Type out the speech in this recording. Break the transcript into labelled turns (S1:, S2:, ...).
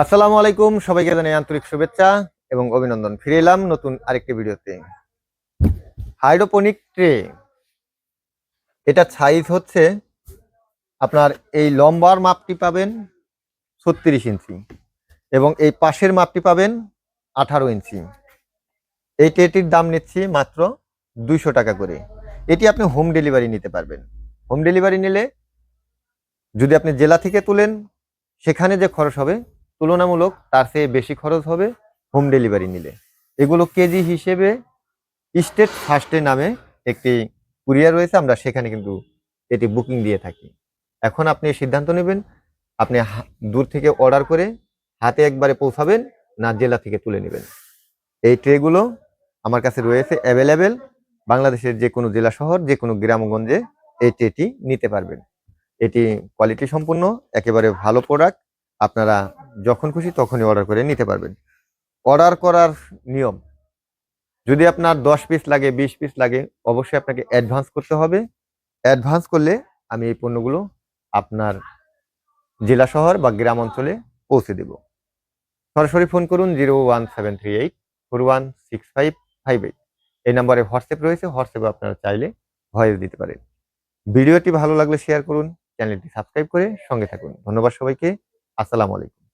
S1: আসসালামু আলাইকুম, সবাইকে জানাই আন্তরিক শুভেচ্ছা এবং অভিনন্দন। ফিরে এলাম নতুন আরেকটি ভিডিওতে। হাইড্রোপনিক ট্রে, এটা সাইজ হচ্ছে আপনার এই লম্বার মাপটি পাবেন ছত্রিশ ইঞ্চি এবং এই পাশের মাপটি পাবেন আঠারো ইঞ্চি। এই ট্রেটির দাম নিচ্ছি মাত্র দুইশো টাকা করে। এটি আপনি হোম ডেলিভারি নিতে পারবেন। হোম ডেলিভারি নিলে যদি আপনি জেলা থেকে তুলেন, সেখানে যে খরচ হবে তুলনামূলক তার চেয়ে বেশি খরচ হবে হোম ডেলিভারি নিলে। এগুলো কেজি হিসেবে স্টেট ফার্স্টে নামে একটি কুরিয়ার রয়েছে, আমরা সেখানে কিন্তু এটি বুকিং দিয়ে থাকি। এখন আপনি সিদ্ধান্ত নেবেন, আপনি দূর থেকে অর্ডার করে হাতে একবারে পৌঁছাবেন না জেলা থেকে তুলে নেবেন। এই ট্রেগুলো আমার কাছে রয়েছে অ্যাভেলেবেল বাংলাদেশের যে কোনো জেলা শহর যে কোনো গ্রামগঞ্জে এই ট্রেটি নিতে পারবেন। এটি কোয়ালিটি সম্পূর্ণ, একেবারে ভালো প্রোডাক্ট আপনারা যখন খুশি তখনই অর্ডার করে নিতে পারবেন। অর্ডার করার নিয়ম, যদি আপনার দশ পিস লাগে, বিশ পিস লাগে, অবশ্যই আপনাকে অ্যাডভান্স করতে হবে। অ্যাডভান্স করলে আমি এই পণ্যগুলো আপনার জেলা শহর বা গ্রাম অঞ্চলে পৌঁছে দেব। সরাসরি ফোন করুন zero one seven three eight four one six five five eight. এই নাম্বারে হোয়াটসঅ্যাপ রয়েছে, হোয়াটসঅ্যাপে আপনারা চাইলে ভয়েস দিতে পারেন। ভিডিওটি ভালো লাগলে শেয়ার করুন চ্যানেলটি সাবস্ক্রাইব করে সঙ্গে থাকুন। ধন্যবাদ সবাইকে, আসসালামু আলাইকুম।